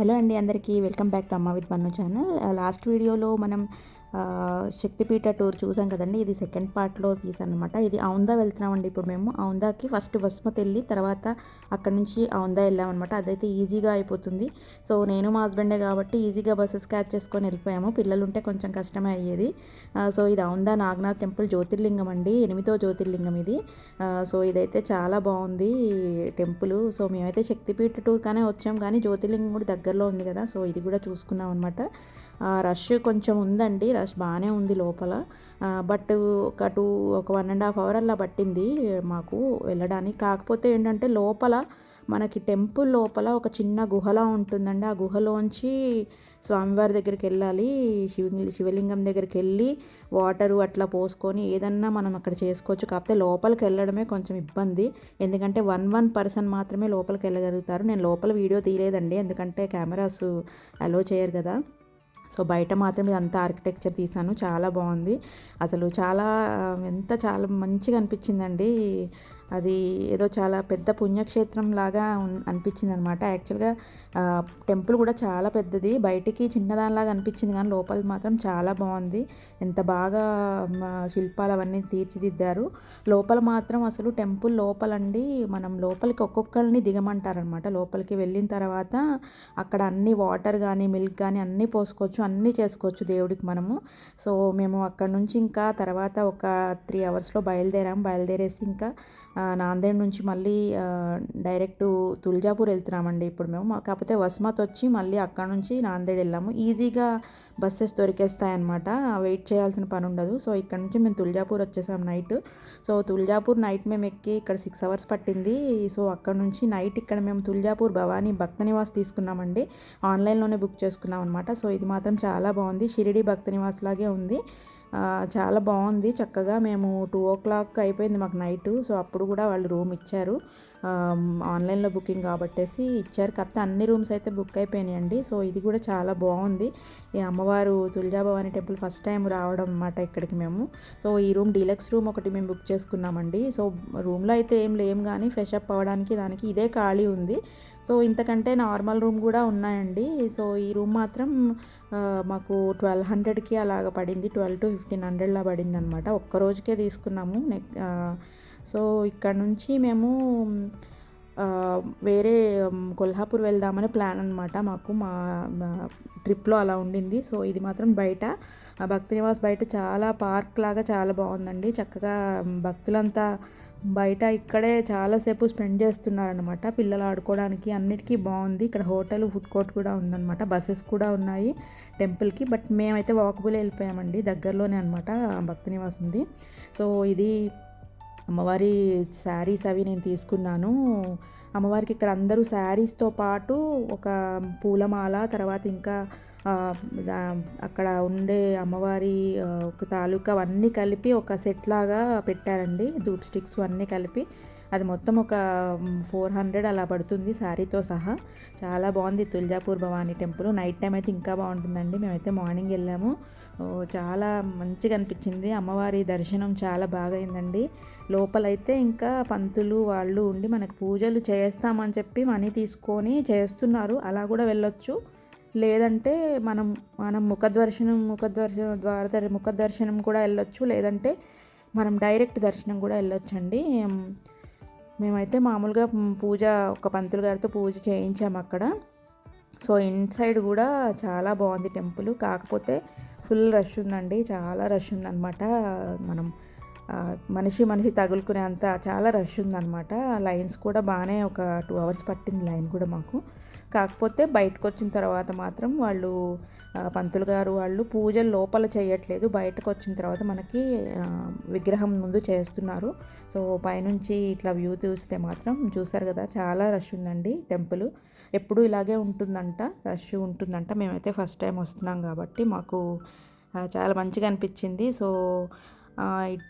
Hello అండి అందరికీ welcome back to Amma with Mannu channel. Last వీడియోలో మనం శక్తిపీఠ టూర్ చూసాం కదండి. ఇది సెకండ్ పార్ట్లో తీసాను అనమాట ఇది ఔందా వెళ్తున్నామండి. ఇప్పుడు మేము ఔందాకి ఫస్ట్ బస్మతి వెళ్ళి తర్వాత అక్కడ నుంచి ఔందా వెళ్ళామన్నమాట. అదైతే ఈజీగా అయిపోతుంది. సో నేను మా హస్బెండే కాబట్టి ఈజీగా బస్సెస్ క్యాచ్ చేసుకొని వెళ్ళిపోయాము. పిల్లలు ఉంటే కొంచెం కష్టమే అయ్యేది. సో ఇది ఔందా నాగనాథ్ టెంపుల్ జ్యోతిర్లింగం అండి. ఎనిమిదో జ్యోతిర్లింగం ఇది. సో ఇదైతే చాలా బాగుంది టెంపుల్. సో మేమైతే శక్తిపీఠ టూర్ కానీ వచ్చాం. కానీ జ్యోతిర్లింగం కూడా దగ్గరలో ఉంది కదా. సో ఇది కూడా చూసుకున్నాం అనమాట రష్ కొంచెం ఉందండి. రష్ బాగానే ఉంది లోపల. బట్ ఒక టూ ఒక వన్ అండ్ హాఫ్ అవర్ అలా పట్టింది మాకు వెళ్ళడానికి. కాకపోతే ఏంటంటే లోపల మనకి టెంపుల్ లోపల ఒక చిన్న గుహలా ఉంటుందండి. ఆ గుహలోంచి స్వామివారి దగ్గరికి వెళ్ళాలి శివ శివలింగం దగ్గరికి వెళ్ళి వాటరు అట్లా పోసుకొని ఏదన్నా మనం అక్కడ చేసుకోవచ్చు. కాకపోతే లోపలికి వెళ్ళడమే కొంచెం ఇబ్బంది. ఎందుకంటే వన్ వన్ పర్సన్ మాత్రమే లోపలికి వెళ్ళగలుగుతారు. నేను లోపల వీడియో తీయలేదండి. ఎందుకంటే కెమెరాస్ అలో చేయరు కదా. సో బయట మాత్రం ఇదంతా ఆర్కిటెక్చర్ తీసాను. చాలా బాగుంది. అసలు చాలా ఎంత చాలా మంచిగా అనిపించిందండి. అది ఏదో చాలా పెద్ద పుణ్యక్షేత్రం లాగా ఉన్- అనిపించింది అనమాట యాక్చువల్గా టెంపుల్ కూడా చాలా పెద్దది. బయటికి చిన్నదానిలాగా అనిపించింది కానీ లోపల మాత్రం చాలా బాగుంది. ఎంత బాగా శిల్పాలు అవన్నీ తీర్చిదిద్దారు. లోపల మాత్రం అసలు టెంపుల్ లోపలండి మనం లోపలికి ఒక్కొక్కరిని దిగమంటారనమాట. లోపలికి వెళ్ళిన తర్వాత అక్కడ అన్ని వాటర్ కానీ మిల్క్ కానీ అన్నీ పోసుకోవచ్చు అన్నీ చేసుకోవచ్చు దేవుడికి మనము. సో మేము అక్కడ నుంచి ఇంకా తర్వాత ఒక త్రీ అవర్స్లో బయలుదేరాం. బయలుదేరేసి ఇంకా నాందేడ్ నుంచి మళ్ళీ డైరెక్ట్ తుల్జాపూర్ వెళ్తున్నామండి ఇప్పుడు మేము. కాకపోతే వస్మత్ వచ్చి మళ్ళీ అక్కడ నుంచి నాందేడ్ వెళ్ళాము. ఈజీగా బస్సెస్ దొరికేస్తాయన్నమాట. వెయిట్ చేయాల్సిన పని ఉండదు. సో ఇక్కడ నుంచి మేము తుల్జాపూర్ వచ్చేసాం నైట్. సో తుల్జాపూర్ నైట్ మేము ఎక్కి ఇక్కడ సిక్స్ అవర్స్ పట్టింది. సో అక్కడ నుంచి నైట్ ఇక్కడ మేము తుల్జాపూర్ భవానీ భక్త నివాస్ తీసుకున్నామండి. ఆన్లైన్లోనే బుక్ చేసుకున్నాం అనమాట సో ఇది మాత్రం చాలా బాగుంది. షిరిడి భక్త నివాస్ లాగే ఉంది. చాలా బాగుంది. చక్కగా మేము టూ ఓ క్లాక్ అయిపోయింది మాకు నైట్ సో అప్పుడు కూడా వాళ్ళు రూమ్ ఇచ్చారు. ఆన్లైన్లో బుకింగ్ కాబట్టేసి ఇచ్చారు. కాకపోతే అన్ని రూమ్స్ అయితే బుక్ అయిపోయినాయండి. సో ఇది కూడా చాలా బాగుంది. ఈ అమ్మవారు తులజాభవాని టెంపుల్ ఫస్ట్ టైం రావడం అన్నమాట ఇక్కడికి మేము. సో ఈ రూమ్ డీలక్స్ రూమ్ ఒకటి మేము బుక్ చేసుకున్నామండి. సో రూమ్లో అయితే ఏం లేం కానీ ఫ్రెష్ అప్ అవ్వడానికి దానికి ఇదే ఖాళీ ఉంది. సో ఇంతకంటే నార్మల్ రూమ్ కూడా ఉన్నాయండి. సో ఈ రూమ్ మాత్రం మాకు ట్వెల్వ్ హండ్రెడ్కి అలాగ పడింది. ట్వెల్వ్ టు ఫిఫ్టీన్ హండ్రెడ్లా పడింది అనమాట ఒక్క రోజుకే తీసుకున్నాము. నెక్ సో ఇక్కడ నుంచి మేము వేరే కొల్హాపూర్ వెళ్దామని ప్లాన్ అనమాట మాకు మా ట్రిప్లో అలా ఉండింది. సో ఇది మాత్రం బయట. ఆ భక్తి నివాస్ బయట చాలా పార్క్ లాగా చాలా బాగుందండి. చక్కగా భక్తులంతా బయట ఇక్కడే చాలాసేపు స్పెండ్ చేస్తున్నారనమాట పిల్లలు ఆడుకోవడానికి అన్నిటికీ బాగుంది. ఇక్కడ హోటల్ ఫుడ్ కోర్ట్ కూడా ఉందన్నమాట. బస్సెస్ కూడా ఉన్నాయి టెంపుల్కి. బట్ మేమైతే వాకబుల్ వెళ్ళిపోయామండి. దగ్గరలోనే అనమాట భక్తి నివాస్ ఉంది. సో ఇది అమ్మవారి శారీస్ అవి నేను తీసుకున్నాను. అమ్మవారికి ఇక్కడ అందరూ శారీస్తో పాటు ఒక పూలమాల తర్వాత ఇంకా అక్కడ ఉండే అమ్మవారి ఒక తాలూకా అవన్నీ కలిపి ఒక సెట్ లాగా పెట్టారండి. ధూప్ స్టిక్స్ అన్నీ కలిపి. అది మొత్తం ఒక ఫోర్ హండ్రెడ్ అలా పడుతుంది శారీతో సహా. చాలా బాగుంది Tuljapur Bhavani temple. Night time అయితే ఇంకా బాగుంటుందండి. మేమైతే మార్నింగ్ వెళ్ళాము. చాలా మంచిగా అనిపించింది. అమ్మవారి దర్శనం చాలా బాగా అయిందండి. లోపలైతే ఇంకా పంతులు వాళ్ళు ఉండి మనకు పూజలు చేస్తామని చెప్పి మనీ తీసుకొని చేస్తున్నారు. అలా కూడా వెళ్ళొచ్చు. లేదంటే మనం మనం ముఖదర్శనం ముఖదర్శనం ద్వారా ముఖదర్శనం కూడా వెళ్ళొచ్చు. లేదంటే మనం డైరెక్ట్ దర్శనం కూడా వెళ్ళొచ్చండి. మేమైతే మామూలుగా పూజ ఒక పంతులు గారితో పూజ చేయించాము అక్కడ. సో ఇన్సైడ్ కూడా చాలా బాగుంది టెంపుల్. కాకపోతే ఫుల్ రష్ ఉందండి. చాలా రష్ ఉందన్నమాట. మనం మనిషి మనిషి తగులుకునే అంత చాలా రష్ ఉందన్నమాట. లైన్స్ కూడా బాగానే ఒక టూ అవర్స్ పట్టింది లైన్ కూడా మాకు. కాకపోతే బయటకు వచ్చిన తర్వాత మాత్రం వాళ్ళు పంతులు గారు వాళ్ళు పూజలు లోపల చేయట్లేదు. బయటకు వచ్చిన తర్వాత మనకి విగ్రహం ముందు చేస్తున్నారు. సో పైనుంచి ఇట్లా వ్యూ చూస్తే మాత్రం చూసారు కదా చాలా రష్ ఉందండి టెంపుల్. ఎప్పుడు ఇలాగే ఉంటుందంట రష్ ఉంటుందంట. మేమైతే ఫస్ట్ టైం వస్తున్నాం కాబట్టి మాకు చాలా మంచిగా అనిపించింది. సో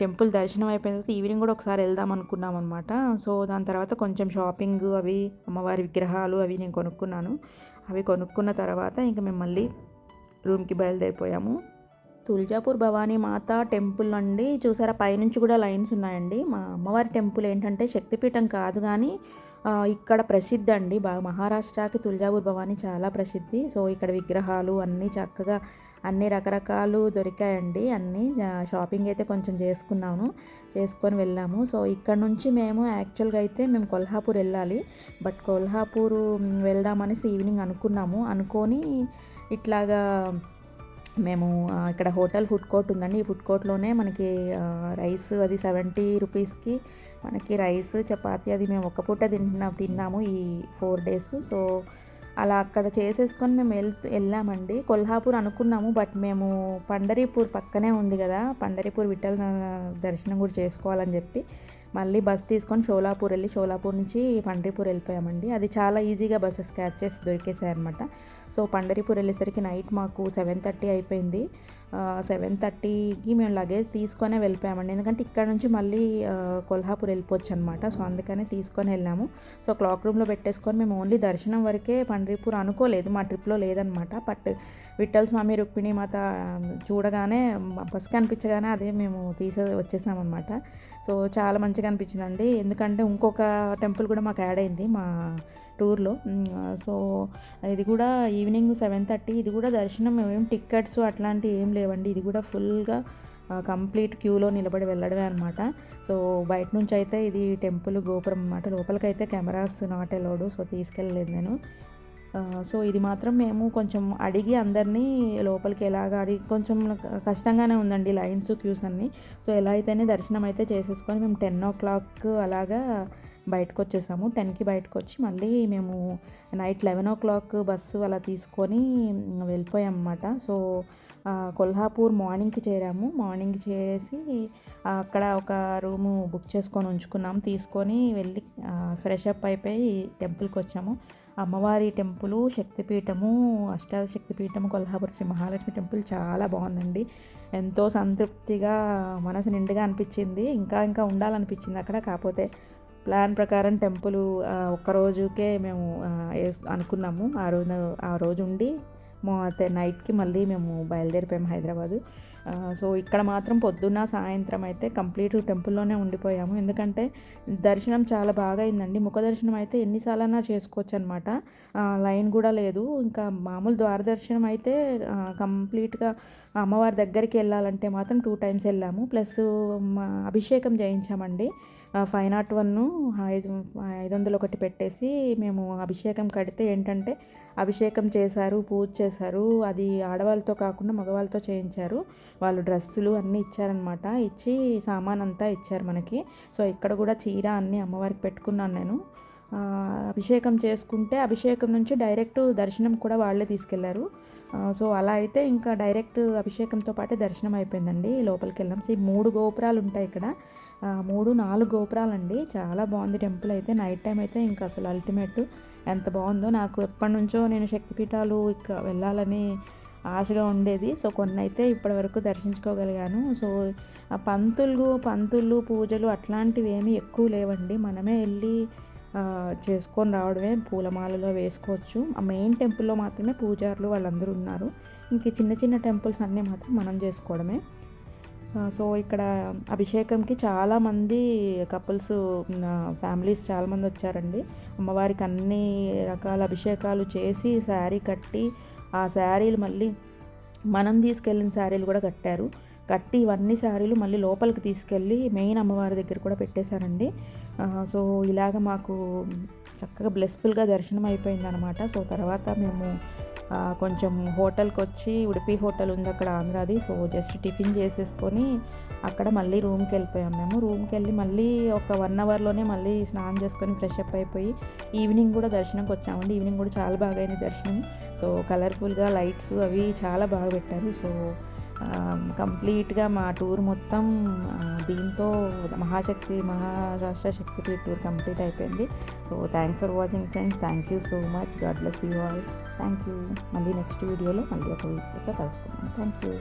టెంపుల్ దర్శనం అయిపోయిన తర్వాత ఈవినింగ్ కూడా ఒకసారి వెళ్దాం అనుకున్నాం అనమాట సో దాని తర్వాత కొంచెం షాపింగ్ అవి అమ్మవారి విగ్రహాలు అవి నేను కొనుక్కున్నాను. అవి కొనుక్కున్న తర్వాత ఇంకా మేము మళ్ళీ రూమ్కి బయలుదేరిపోయాము. తుల్జాపూర్ భవానీ మాత టెంపుల్ అండి. చూసారా పైనుంచి కూడా లైన్స్ ఉన్నాయండి. మా అమ్మవారి టెంపుల్ ఏంటంటే శక్తిపీఠం కాదు కానీ ఇక్కడ ప్రసిద్ధి అండి. బాగా మహారాష్ట్రకి తుల్జాపూర్ భవానీ చాలా ప్రసిద్ధి. సో ఇక్కడ విగ్రహాలు అన్నీ చక్కగా అన్ని రకరకాలు దొరికాయండి. అన్నీ షాపింగ్ అయితే కొంచెం చేసుకున్నాము చేసుకొని వెళ్ళాము. సో ఇక్కడ నుంచి మేము యాక్చువల్గా అయితే మేము కొల్హాపూర్ వెళ్ళాలి. బట్ కొల్హాపూర్ వెళ్దామనేసి ఈవినింగ్ అనుకున్నాము. అనుకొని ఇట్లాగా మేము ఇక్కడ హోటల్ ఫుడ్ కోర్ట్ ఉందండి. ఈ ఫుడ్ కోర్ట్లోనే మనకి రైస్ అది సెవెంటీ రూపీస్కి మనకి రైస్ చపాతి అది మేము ఒక్క పూట తిన్నా తిన్నాము ఈ ఫోర్ డేస్. సో అలా అక్కడ చేసేసుకొని మేము వెళ్తూ వెళ్ళామండి. కొల్హాపూర్ అనుకున్నాము బట్ మేము పండరీపూర్ పక్కనే ఉంది కదా. పండరీపూర్ విఠల దర్శనం కూడా చేసుకోవాలని చెప్పి మళ్ళీ బస్ తీసుకొని షోలాపూర్ వెళ్ళి షోలాపూర్ నుంచి పండరీపూర్ వెళ్ళిపోయామండి. అది చాలా ఈజీగా బస్సెస్ క్యాచ్ చేసి దొరికేసాయి అనమాట సో పండరిపూర్ వెళ్ళేసరికి నైట్ మాకు సెవెన్ థర్టీ అయిపోయింది. సెవెన్ థర్టీకి మేము లగేజ్ తీసుకొనే వెళ్ళిపోయామండి. ఎందుకంటే ఇక్కడ నుంచి మళ్ళీ కొల్హాపూర్ వెళ్ళిపోవచ్చు అనమాట సో అందుకనే తీసుకొని వెళ్ళాము. సో క్లాక్ రూమ్లో పెట్టేసుకొని మేము ఓన్లీ దర్శనం వరకే పండరిపూర్ అనుకోలేదు. మా ట్రిప్లో లేదనమాట బట్ విఠల్ స్వామి రుక్మిణి మాత చూడగానే బస్ కనిపించగానే అదే మేము తీసే వచ్చేసామన్నమాట. సో చాలా మంచిగా అనిపించిందండి. ఎందుకంటే ఇంకొక టెంపుల్ కూడా మాకు యాడ్ అయింది మా టూర్లో. సో ఇది కూడా ఈవినింగ్ సెవెన్ థర్టీ ఇది కూడా దర్శనం ఏం టికెట్స్ అట్లాంటివి ఏం లేవండి. ఇది కూడా ఫుల్గా కంప్లీట్ క్యూలో నిలబడి వెళ్ళడమే అనమాట సో బయట నుంచి అయితే ఇది టెంపుల్ గోపురం అనమాట లోపలికైతే కెమెరాస్ నాట్ అలౌడ్ సో తీసుకెళ్ళలేదు నేను. సో ఇది మాత్రం మేము కొంచెం అడిగి అందరినీ లోపలికి ఎలాగ అడిగి కొంచెం కష్టంగానే ఉందండి లైన్స్ క్యూస్ అన్నీ. సో ఎలా అయితేనే దర్శనం అయితే చేసేసుకొని మేము టెన్ ఓ క్లాక్ అలాగా బయటకు వచ్చేసాము టెన్కి బయటకు వచ్చి మళ్ళీ మేము night eleven o'clock bus అలా తీసుకొని వెళ్ళిపోయాం అన్నమాట సో కొల్హాపూర్ మార్నింగ్కి చేరాము. మార్నింగ్ చేరేసి అక్కడ ఒక రూము బుక్ చేసుకొని ఉంచుకున్నాం. తీసుకొని వెళ్ళి ఫ్రెష్ అప్ అయిపోయి టెంపుల్కి వచ్చాము అమ్మవారి టెంపుల్ శక్తిపీఠము అష్టాద శక్తిపీఠము కొల్హాపురం శ్రీ మహాలక్ష్మి టెంపుల్ చాలా బాగుందండి. ఎంతో సంతృప్తిగా మనసు నిండుగా అనిపించింది. ఇంకా ఇంకా ఉండాలనిపించింది అక్కడ. కాకపోతే ప్లాన్ ప్రకారం టెంపుల్ ఒక్క రోజుకే మేము అనుకున్నాము. ఆ రోజు ఆ రోజు ఉండి మా నైట్కి మళ్ళీ మేము బయలుదేరిపోయాము హైదరాబాదు. సో ఇక్కడ మాత్రం పొద్దున్న సాయంత్రం అయితే కంప్లీట్ టెంపుల్లోనే ఉండిపోయాము. ఎందుకంటే దర్శనం చాలా బాగా అయిందండి. ముఖ దర్శనం అయితే ఎన్నిసార్లైనా చేసుకోవచ్చు అనమాట లైన్ కూడా లేదు. ఇంకా మామూలు ద్వార దర్శనం అయితే కంప్లీట్గా అమ్మవారి దగ్గరికి వెళ్ళాలంటే మాత్రం టూ టైమ్స్ వెళ్ళాము. ప్లస్ మా అభిషేకం చేయించామండి. ఫైవ్ నాట్ వన్ ఐదు ఐదు వందలు ఒకటి పెట్టేసి మేము అభిషేకం కడితే ఏంటంటే అభిషేకం చేశారు పూజ చేశారు. అది ఆడవాళ్ళతో కాకుండా మగవాళ్ళతో చేయించారు. వాళ్ళు డ్రెస్సులు అన్నీ ఇచ్చారనమాట ఇచ్చి సామాన్ అంతా ఇచ్చారు మనకి. సో ఇక్కడ కూడా చీర అన్నీ అమ్మవారికి పెట్టుకున్నాను నేను. అభిషేకం చేసుకుంటే అభిషేకం నుంచి డైరెక్ట్ దర్శనం కూడా వాళ్ళే తీసుకెళ్ళారు. సో అలా అయితే ఇంకా డైరెక్ట్ అభిషేకంతో పాటే దర్శనం అయిపోయిందండి. లోపలికి వెళ్ళాం సో ఈ మూడు గోపురాలు ఉంటాయి ఇక్కడ. మూడు నాలుగు గోపురాలండి. చాలా బాగుంది టెంపుల్ అయితే. నైట్ టైం అయితే ఇంకా అసలు అల్టిమేట్ ఎంత బాగుందో నాకు ఎప్పటి నుంచో నేను శక్తిపీఠాలు ఇక్కడ వెళ్ళాలని ఆశగా ఉండేది. సో కొన్ని అయితే ఇప్పటి వరకు దర్శించుకోగలిగాను. సో ఆ పంతులు పంతులు పూజలు అట్లాంటివి ఏమీ ఎక్కువ లేవండి. మనమే వెళ్ళి చేసుకొని రావడమే పూలమాలలో వేసుకోవచ్చు. ఆ మెయిన్ టెంపుల్లో మాత్రమే పూజారులు వాళ్ళందరూ ఉన్నారు. ఇంక చిన్న చిన్న టెంపుల్స్ అన్నీ మాత్రం మనం చేసుకోవడమే. సో ఇక్కడ అభిషేకంకి చాలామంది కపుల్స్ ఫ్యామిలీస్ చాలామంది వచ్చారండి. అమ్మవారికి అన్ని రకాల అభిషేకాలు చేసి శారీ కట్టి ఆ శారీలు మళ్ళీ మనం తీసుకెళ్ళిన శారీలు కూడా కట్టారు. కట్టి ఇవన్నీ శారీలు మళ్ళీ లోపలికి తీసుకెళ్ళి మెయిన్ అమ్మవారి దగ్గర కూడా పెట్టేశారండి. సో ఇలాగ మాకు చక్కగా బ్లెస్ఫుల్గా దర్శనం అయిపోయింది అనమాట సో తర్వాత మేము కొంచెం హోటల్కి వచ్చి ఉడిపి హోటల్ ఉంది అక్కడ ఆంధ్రాది. సో జస్ట్ టిఫిన్ చేసేసుకొని అక్కడ మళ్ళీ రూమ్కి వెళ్ళిపోయాం మేము. రూమ్కి వెళ్ళి మళ్ళీ ఒక వన్ అవర్లోనే మళ్ళీ స్నానం చేసుకొని ఫ్రెష్ అప్ అయిపోయి ఈవినింగ్ కూడా దర్శనంకి వచ్చామండి. ఈవినింగ్ కూడా చాలా బాగా అయింది దర్శనం. సో కలర్ఫుల్గా లైట్స్ అవి చాలా బాగా పెట్టారు. సో కంప్లీట్గా మా టూర్ మొత్తం దీంతో మహాశక్తి మహారాష్ట్ర శక్తి టూర్ కంప్లీట్ అయిపోయింది. So thanks for watching friends thank you so much God bless you all thank you మళ్ళీ నెక్స్ట్ వీడియోలో మళ్ళీ ఒక వీడియోతో కలుసుకుందాం. Thank you